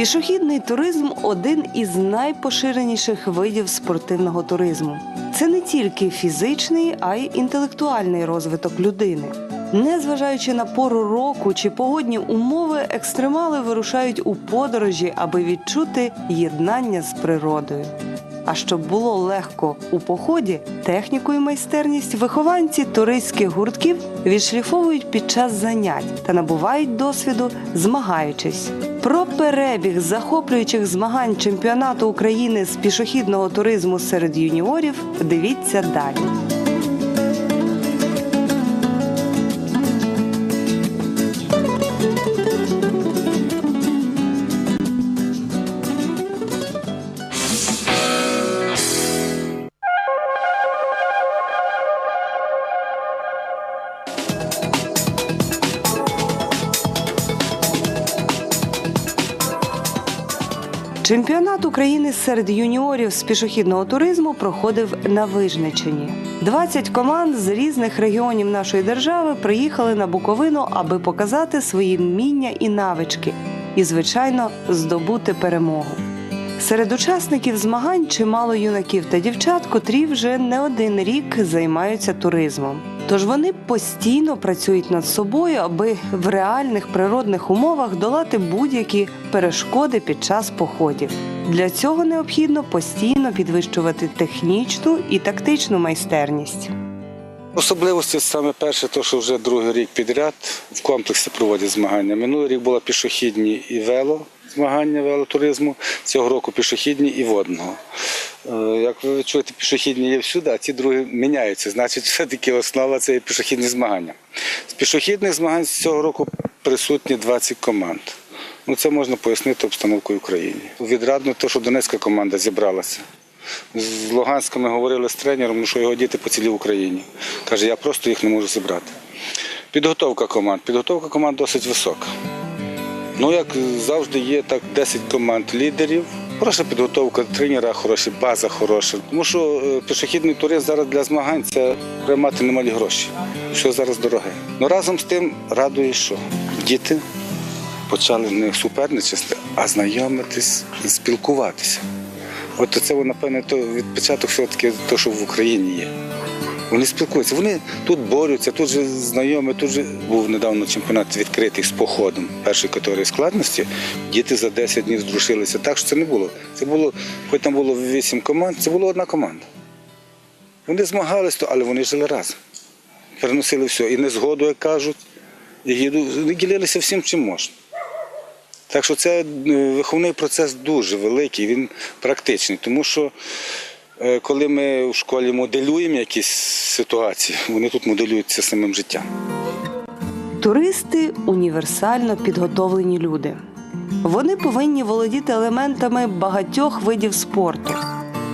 Пішохідний туризм один із найпоширеніших видів спортивного туризму. Це не тільки фізичний, а й інтелектуальний розвиток людини. Незважаючи на пору року чи погодні умови, екстремали вирушають у подорожі, аби відчути єднання з природою. А щоб було легко у поході, техніку і майстерність вихованці туристських гуртків відшліфовують під час занять та набувають досвіду, змагаючись. Про перебіг захоплюючих змагань чемпіонату України з пішохідного туризму серед юніорів дивіться далі. Чемпіонат України серед юніорів з пішохідного туризму проходив на Вижничині. 20 команд з різних регіонів нашої держави приїхали на Буковину, аби показати свої вміння і навички, і, звичайно, здобути перемогу. Серед учасників змагань чимало юнаків та дівчат, котрі вже не один рік займаються туризмом. Тож вони постійно працюють над собою, аби в реальних природних умовах долати будь-які перешкоди під час походів. Для цього необхідно постійно підвищувати технічну і тактичну майстерність. Особливості саме перше, то що вже другий рік підряд в комплексі проводять змагання. Минулий рік було пішохідні і вело змагання велотуризму, цього року пішохідні і водного. Е, Як ви чуєте, пішохідні є всюди, а ці другі міняються. Значить, все-таки основа це є пішохідні змагання. З пішохідних змагань цього року присутні 20 команд. Ну, це можна пояснити обстановкою в Україні. Відрадно те, що Донецька команда зібралася. З Луганська ми говорили з тренером, ну, що його діти по цілій Україні. Каже, я просто їх не можу зібрати. Підготовка команд. Підготовка команд досить висока. Ну, як завжди, є так 10 команд лідерів. Хороша підготовка, тренера хороші, база хороша. Тому що е, пішохідний туризм зараз для змагань це треба мати немалі гроші. Все зараз дороге. Ну разом з тим радує, що діти почали не суперничати, а знайомитись спілкуватися. От це, напевне, від початку все-таки те, що в Україні є. Вони спілкуються, вони тут борються, тут же знайомі, тут же був недавно чемпіонат відкритий з походом першої категорії складності. Діти за 10 днів здрушилися. Так що це не було. Це було, хоч там було 8 команд, це була одна команда. Вони змагалися, але вони жили разом. Переносили все. І незгоду, як кажуть, і їду, вони ділилися всім, чим можна. Так що це е, виховний процес дуже великий, він практичний, тому що коли ми в школі моделюємо якісь ситуації, вони тут моделюються самим життям. Туристи універсально підготовлені люди. Вони повинні володіти елементами багатьох видів спорту,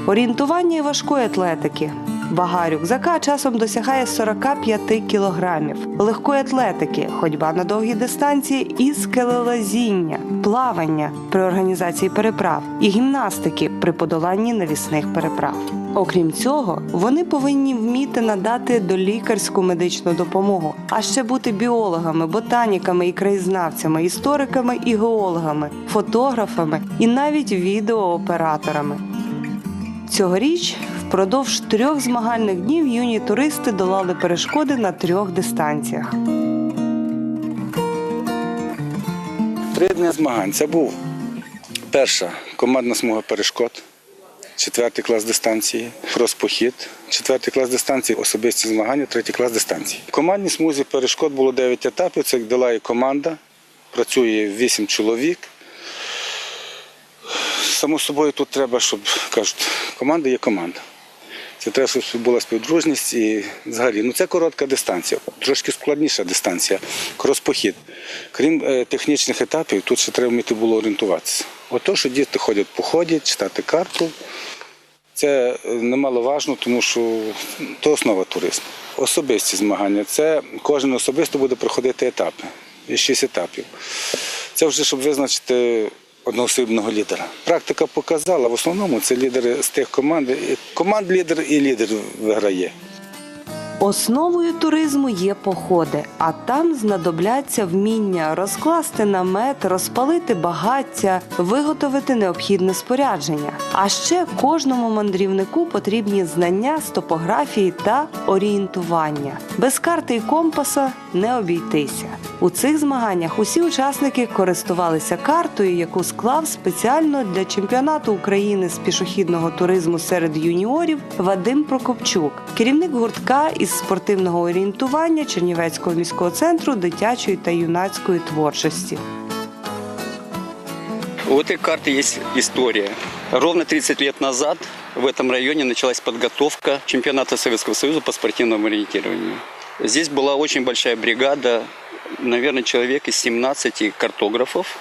орієнтування важкої атлетики. Вага рюкзака часом досягає 45 кілограмів, легкої атлетики, ходьба на довгі дистанції і скелелазіння, плавання при організації переправ і гімнастики при подоланні навісних переправ. Окрім цього, вони повинні вміти надати долікарську медичну допомогу, а ще бути біологами, ботаніками і краєзнавцями, істориками і геологами, фотографами і навіть відеооператорами. Цьогоріч впродовж трьох змагальних днів юні туристи долали перешкоди на трьох дистанціях. Три дні змагань. Це був перша командна смуга перешкод, четвертий клас дистанції, крос-похід, четвертий клас дистанції, особисті змагання, третій клас дистанції. В командній смузі перешкод було 9 етапів. Це долає команда, працює 8 чоловік. Само собою тут треба, щоб кажуть, команда є команда. Це треба, щоб була співдружність і взагалі. Ну це коротка дистанція, трошки складніша дистанція, крос-похід. Крім е, технічних етапів, тут ще треба вміти було орієнтуватися. Ото, що діти ходять по ході, читати карту. Це е, немаловажно, тому що то основа туризму. Особисті змагання. Це кожен особисто буде проходити етапи. Є шість етапів. Це вже щоб визначити одноосібного лідера. Практика показала, в основному це лідери з тих команд. Команд лідер і лідер виграє. Основою туризму є походи, а там знадобляться вміння розкласти намет, розпалити багаття, виготовити необхідне спорядження. А ще кожному мандрівнику потрібні знання з топографії та орієнтування. Без карти і компаса не обійтися. У цих змаганнях усі учасники користувалися картою, яку склав спеціально для чемпіонату України з пішохідного туризму серед юніорів Вадим Прокопчук, керівник гуртка із спортивного орієнтування Чернівецького міського центру дитячої та юнацької творчості. У этой карты есть история. Ровно 30 лет назад в этом районе началась подготовка чемпионата Советского Союза по спортивному ориентированию. Здесь была очень большая бригада, наверное, человек из 17 картографов,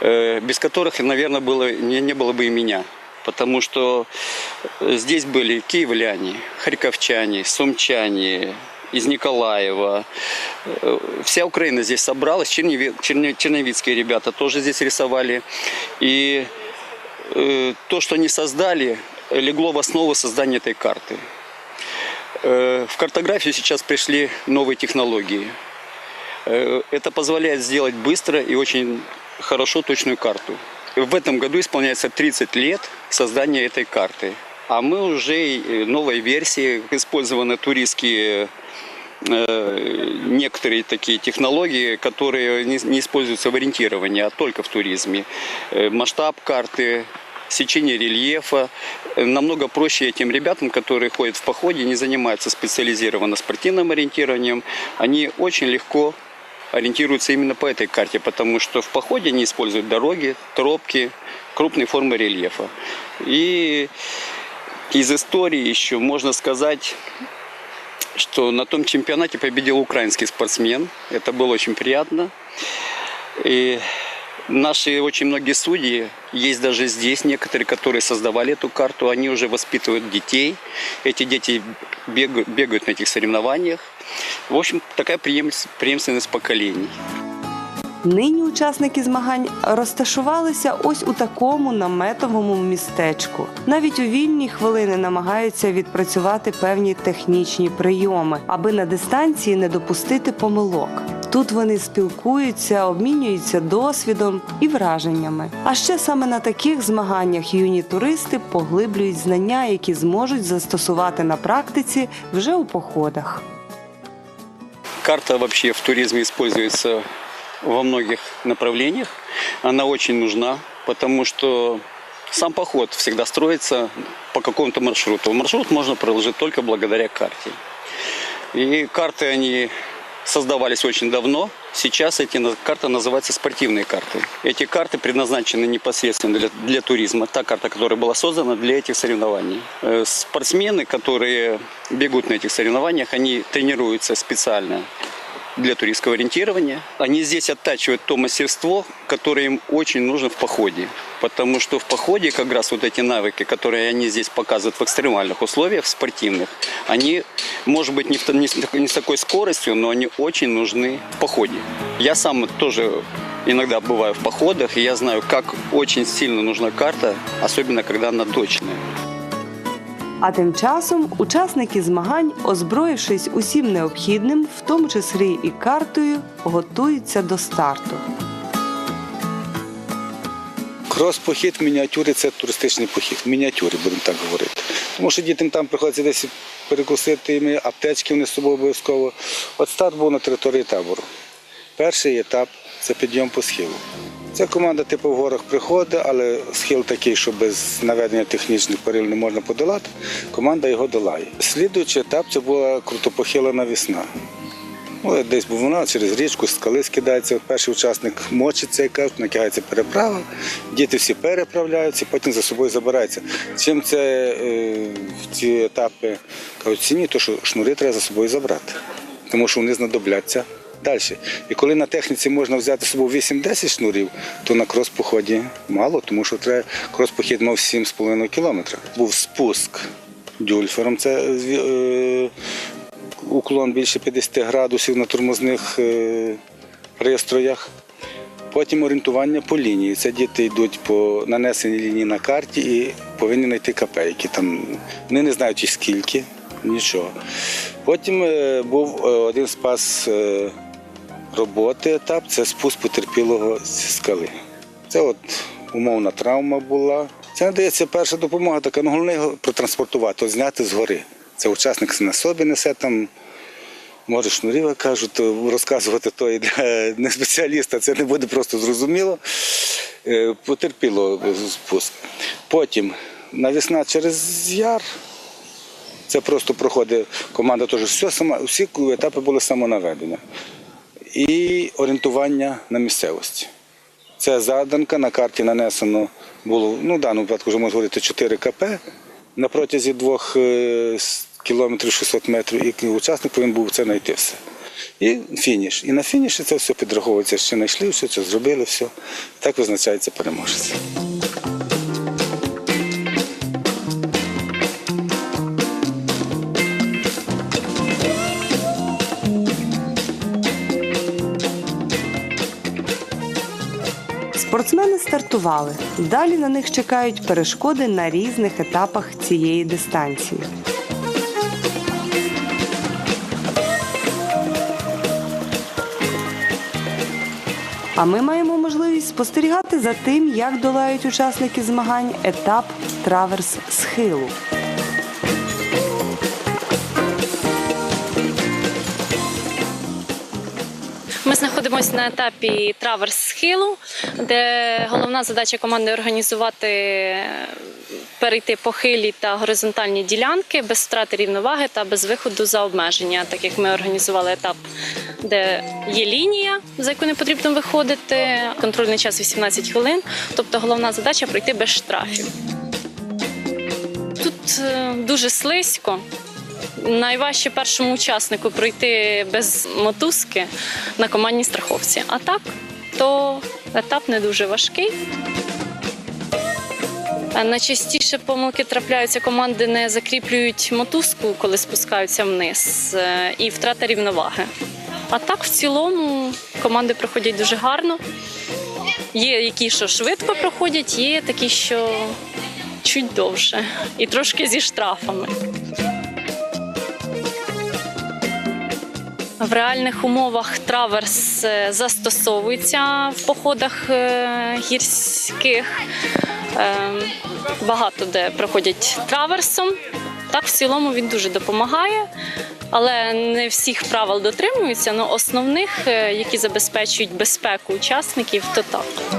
э, без которых, наверное, было, не, не было бы и меня. Потому что э, здесь были киевляне, харьковчане, сумчане, из Николаева. Э, Вся Украина здесь собралась, черневе- черне- черновицкие ребята тоже здесь рисовали. И э, то, что они создали, легло в основу создания этой карты. Э, В картографию сейчас пришли новые технологии. Э, Это позволяет сделать быстро и очень хорошо точную карту. В этом году исполняется 30 лет создания этой карты. А мы уже э, новой версии, использованы туристские э, некоторые такие технологии, которые не, используются в ориентировании, а только в туризме. Масштаб карты, сечение рельефа. Намного проще этим ребятам, которые ходят в походе, не занимаются специализированно спортивным ориентированием. Они очень легко ориентируются именно по этой карте, потому что в походе они используют дороги, тропки, крупные формы рельефа. И из истории еще можно сказать, что на том чемпионате победил украинский спортсмен. Это было очень приятно. И наши очень многие судьи, есть даже здесь некоторые, которые создавали эту карту, они уже воспитывают детей. Эти дети бегают, бегают на этих соревнованиях. В общем, преемс- преемственность поколений. Нині учасники змагань розташувалися ось у такому наметовому містечку. Навіть у вільні хвилини намагаються відпрацювати певні технічні прийоми, аби на дистанції не допустити помилок. Тут вони спілкуються, обмінюються досвідом і враженнями. А ще саме на таких змаганнях юні туристи поглиблюють знання, які зможуть застосувати на практиці вже у походах. Карта вообще в туризме используется во многих направлениях. Она очень нужна, потому что сам поход всегда строится по какому-то маршруту. Маршрут можно проложить только благодаря карте. И карты, они создавались очень давно. Сейчас эти на- карты называются спортивные карты. Эти карты предназначены непосредственно для, для туризма. Та карта, которая была создана для этих соревнований. Э, Спортсмены, которые бегут на этих соревнованиях, они тренируются специально для туристского ориентирования. Они здесь оттачивают то мастерство, которое им очень нужно в походе. Потому что в походе как раз вот эти навыки, которые они здесь показывают в экстремальных условиях, в спортивных, они, может быть, не, в не не с такой скоростью, но они очень нужны в походе. Я сам тоже иногда бываю в походах, и я знаю, как очень сильно нужна карта, особенно когда она точная. А тим часом учасники змагань, озброївшись усім необхідним, в тому числі і картою, готуються до старту. Крос-похід в мініатюрі це туристичний похід. В мініатюрі, будемо так говорити. Тому що дітям там приходиться десь перекусити, аптечки вони з собою обов'язково. От старт був на території табору. Перший етап це підйом по схилу. Ця команда типу в горах приходить, але схил такий, що без наведення технічних перил не можна подолати. Команда його долає. Слідуючий етап це була крутопохилена весна. Ну, десь був вона через річку, скали скидається. Перший учасник мочиться, як кажуть, накидається переправа. Діти всі переправляються, потім за собою забираються. Чим це е, ці етапи кажуть, ціні, то що шнури треба за собою забрати, тому що вони знадобляться далі. І коли на техніці можна взяти з собою 8-10 шнурів, то на крос-поході мало, тому що треба крос-похід мав 7,5 кілометрів. Був спуск дюльфером, це е, уклон більше 50 градусів на тормозних е, пристроях. Потім орієнтування по лінії. Це діти йдуть по нанесеній лінії на карті і повинні знайти які там вони не знають і скільки, нічого. Потім е, був е, один спас е, роботи етап це спуск потерпілого зі скали. Це от умовна травма була. Це надається перша допомога, така ну, головне його протранспортувати, от зняти з гори. Це учасник на собі несе там. Може, шнурів, кажуть, розказувати то і для не спеціаліста, це не буде просто зрозуміло. Е, Потерпіло спуск. Потім навісна через яр. Це просто проходить команда теж все всі етапи були самонаведення. І орієнтування на місцевості. Це заданка на карті нанесено було, ну в даному випадку вже можна говорити 4 КП на протязі двох е, кілометрів 600 метрів, і учасник повинен був це знайти все. І фініш. І на фініші це все підраховується, що знайшли, все це зробили, все. Так визначається переможець. Спортсмени стартували. Далі на них чекають перешкоди на різних етапах цієї дистанції. А ми маємо можливість спостерігати за тим, як долають учасники змагань етап траверс схилу. Знаходимося на етапі траверс схилу, де головна задача команди організувати перейти похилі та горизонтальні ділянки без втрати рівноваги та без виходу за обмеження, так як ми організували етап, де є лінія, за яку не потрібно виходити. Контрольний час 18 хвилин. Тобто головна задача пройти без штрафів. Тут е, дуже слизько. Найважче першому учаснику пройти без мотузки на командній страховці. А так, то етап не дуже важкий. Найчастіше помилки трапляються, команди не закріплюють мотузку, коли спускаються вниз, е, і втрата рівноваги. А так, в цілому, команди проходять дуже гарно. Є які, що швидко проходять, є такі, що чуть довше, і трошки зі штрафами. В реальних умовах траверс е, застосовується в походах е, гірських. Е, Багато де проходять траверсом. Так, в цілому він дуже допомагає, але не всіх правил дотримуються. але основних, е, які забезпечують безпеку учасників, то так.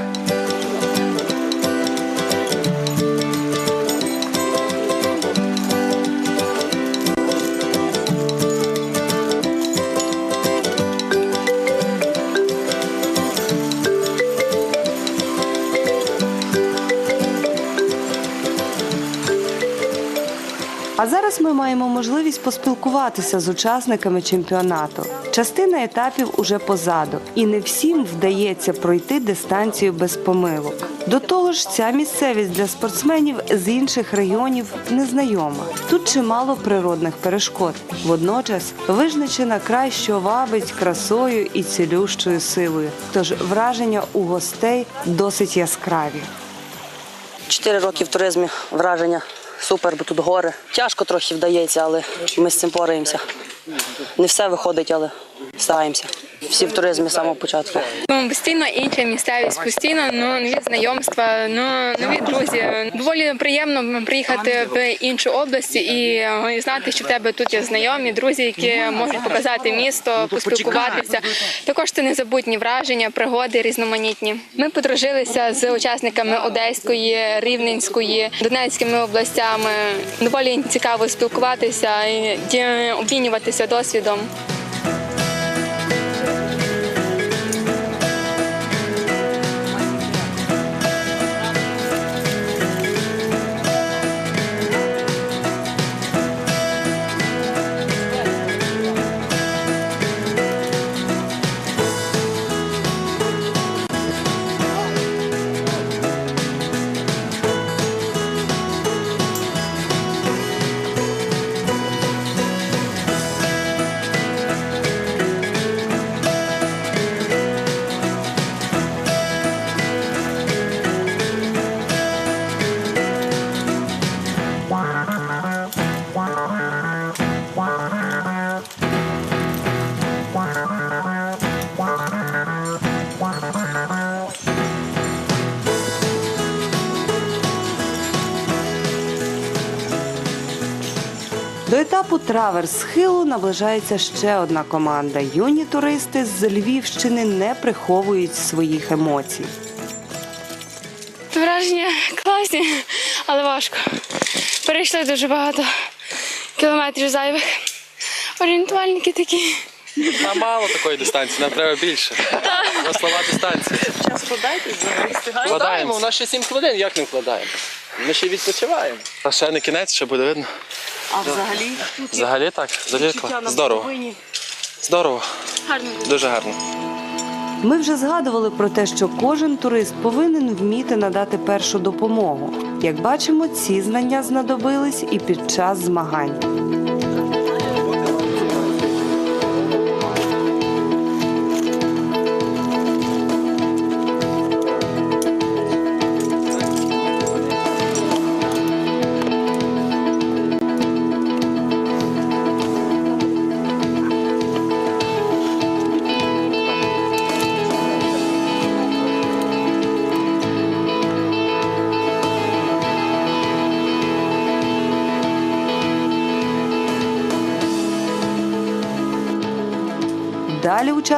А зараз ми маємо можливість поспілкуватися з учасниками чемпіонату. Частина етапів уже позаду, і не всім вдається пройти дистанцію без помилок. До того ж, ця місцевість для спортсменів з інших районів незнайома. Тут чимало природних перешкод. Водночас визначена край, що вабить красою і цілющою силою. Тож враження у гостей досить яскраві. Чотири роки в туризмі, враження супер, бо тут гори. Тяжко трохи вдається, але ми з цим пораємося. Не все виходить, але стараємося. Всі в туризмі з самого початку. Ну, постійно інша місцевість, постійно ну, нові знайомства, ну, нові друзі. Доволі приємно приїхати в іншу область і е, знати, що в тебе тут є знайомі, друзі, які можуть показати місто, поспілкуватися. Також це незабутні враження, пригоди різноманітні. Ми подружилися з учасниками Одеської, Рівненської, Донецькими областями. Доволі цікаво спілкуватися і обмінюватися досвідом. До етапу траверс схилу наближається ще одна команда. Юні туристи з Львівщини не приховують своїх емоцій. Враження класні, але важко. Перейшли дуже багато кілометрів зайвих. Орієнтувальники такі. Нам мало такої дистанції, нам треба більше. На слова дистанції. Час вкладаєтесь Вкладаємо, у нас ще 7 хвилин, як не вкладаємо? Ми ще відпочиваємо. А ще не кінець, ще буде видно. А взагалі Взагалі так, взагалі так. Здорово. Здорово. Гарно. Дуже гарно. Ми вже згадували про те, що кожен турист повинен вміти надати першу допомогу. Як бачимо, ці знання знадобились і під час змагань.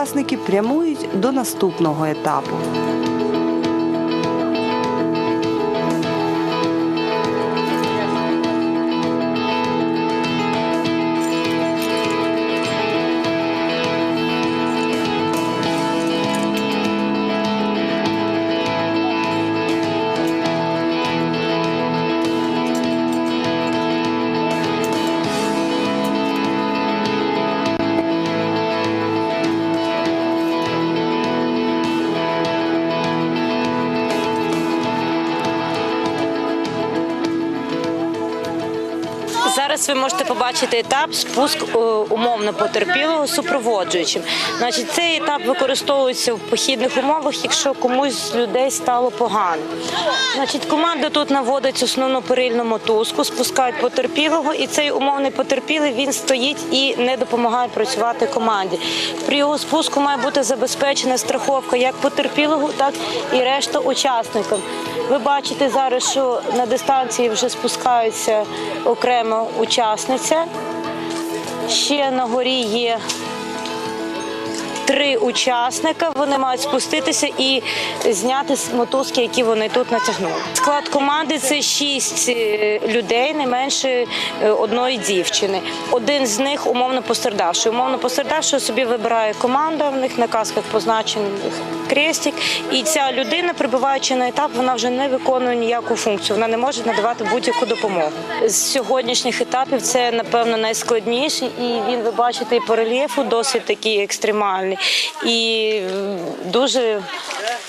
Учасники прямують до наступного етапу. Побачити етап спуск е, умовно потерпілого супроводжуючим. Значить, цей етап використовується в похідних умовах, якщо комусь з людей стало погано. Значить, команда тут наводить основну перильну мотузку, спускають потерпілого, і цей умовний потерпілий він стоїть і не допомагає працювати команді. При його спуску має бути забезпечена страховка як потерпілого, так і решта учасникам. Ви бачите зараз, що на дистанції вже спускаються окремо учасниця. Ще на горі є три учасника. Вони мають спуститися і зняти мотузки, які вони тут натягнули. Склад команди це шість е, людей, не менше е, одної дівчини. Один з них умовно пострадавший. Умовно пострадавший собі вибирає команда. В них на касках позначений крестик. І ця людина, прибуваючи на етап, вона вже не виконує ніяку функцію. Вона не може надавати будь-яку допомогу. З сьогоднішніх етапів це напевно найскладніший, і він ви бачите і по рельєфу досить такий екстремальний. І дуже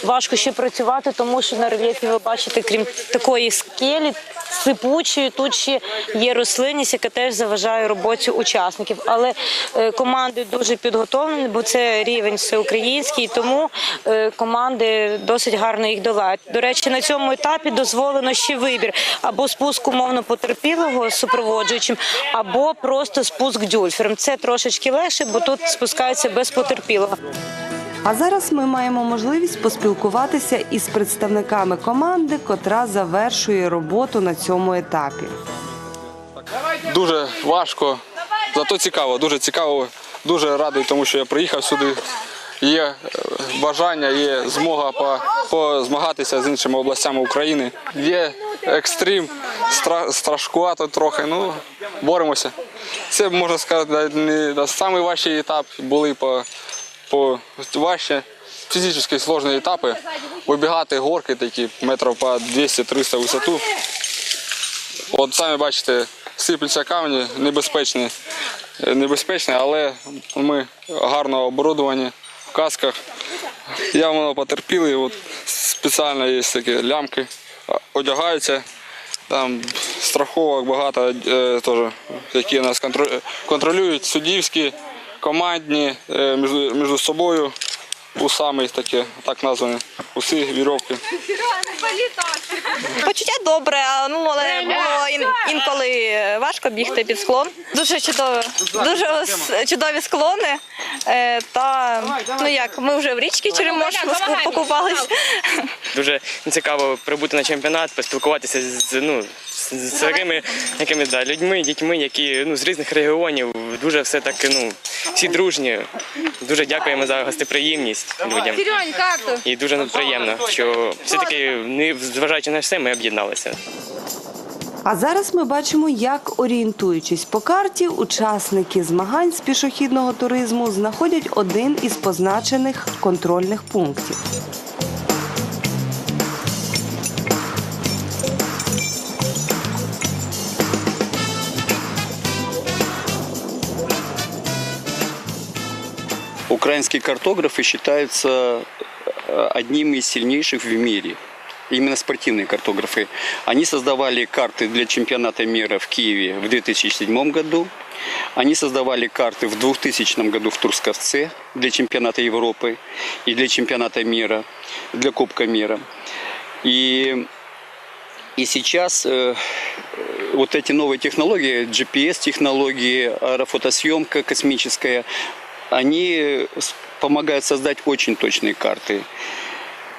важко ще працювати, тому що на рельєфі ви бачите, крім такої скелі. Сипучої тут ще є рослинність, яка теж заважає роботі учасників. Але е, команди дуже підготовлені, бо це рівень всеукраїнський, тому е, команди досить гарно їх долають. До речі, на цьому етапі дозволено ще вибір або спуск умовно потерпілого супроводжуючим, або просто спуск дюльфером. Це трошечки легше, бо тут спускаються без потерпілого. А зараз ми маємо можливість поспілкуватися із представниками команди, котра завершує роботу на цьому етапі. Дуже важко, зато цікаво, дуже цікаво, дуже радий, тому що я приїхав сюди. Є е, бажання, є змога по, позмагатися з іншими областями України. Є екстрим, стра, страшкувато трохи, ну боремося. Це можна сказати, не да, самий важчий етап були по, по важче. Фізично складні етапи. Вибігати горки такі метрів по 200-300 висоту. От самі бачите, сипляться камені, небезпечні, Е, небезпечні, але ми гарно оборудовані в касках. Явно потерпіли, от спеціально є такі лямки, одягаються. Там страховок багато, е, теж, які нас контролюють, суддівські, командні, е, між, собою. Усами такі, так названі, уси, вірьовки. Почуття добре, а, ну але було ін- інколи важко бігти під склон. Дуже чудово, дуже с- чудові склони. Е, Та ну як, ми вже в річці Черемош поску- покупались. Дуже цікаво прибути на чемпіонат, поспілкуватися з ну з з такими якими да, людьми, дітьми, які ну з різних регіонів. Дуже все таки, ну всі дружні. Дуже дякуємо за гостеприємність людям. І дуже приємно, що все таки не зважаючи на все, ми об'єдналися. А зараз ми бачимо, як орієнтуючись по карті, учасники змагань з пішохідного туризму знаходять один із позначених контрольних пунктів. Украинские картографы считаются э, одними из сильнейших в мире. Именно спортивные картографы. Они создавали карты для чемпионата мира в Киеве в 2007 году. Они создавали карты в 2000 году в Трусковце для чемпионата Европы и для чемпионата мира, для Кубка мира. И, и сейчас э, вот эти новые технологии, GPS-технологии, аэрофотосъемка космическая, они помогают создать очень точные карты.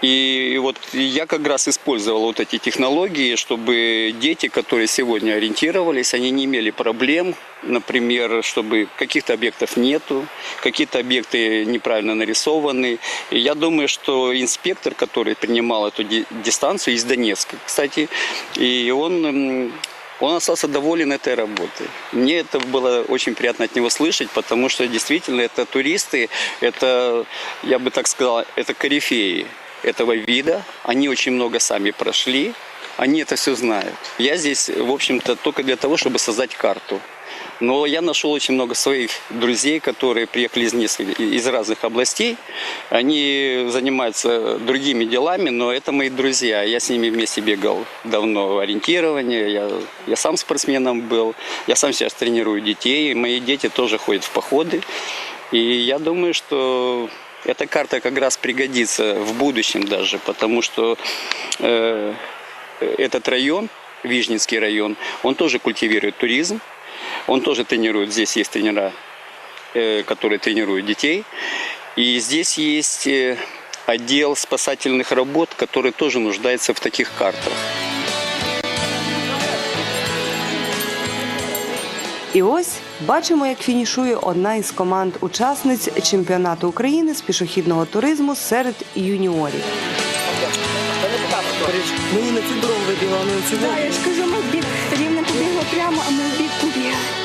И вот я как раз использовал вот эти технологии, чтобы дети, которые сегодня ориентировались, они не имели проблем, например, чтобы каких-то объектов нету, какие-то объекты неправильно нарисованы. И я думаю, что инспектор, который принимал эту ди- дистанцию из Донецка, кстати, и он он остался доволен этой работой. Мне это было очень приятно от него слышать, потому что действительно это туристы, это, я бы так сказал, это корифеи этого вида. Они очень много сами прошли, они это все знают. Я здесь, в общем-то, только для того, чтобы создать карту. Но я нашел очень много своих друзей, которые приехали из, нескольких, из разных областей. Они занимаются другими делами, но это мои друзья. Я с ними вместе бегал давно ориентирование. Я, я сам спортсменом был. Я сам сейчас тренирую детей. Мои дети тоже ходят в походы. И я думаю, что эта карта как раз пригодится в будущем даже, потому что э, этот район, Вижницкий район, он тоже культивирует туризм. Он тоже тренирует, здесь есть тренера, э, которые тренируют детей. И здесь есть э, отдел спасательных работ, который тоже нуждается в таких картах. І ось бачимо, як фінішує одна із команд учасниць чемпіонату України з пішохідного туризму серед юніорів. Мені на цю дорогу вибігла, а не на цю. Я ж кажу, ми в бік рівно побігли прямо, а ми в you.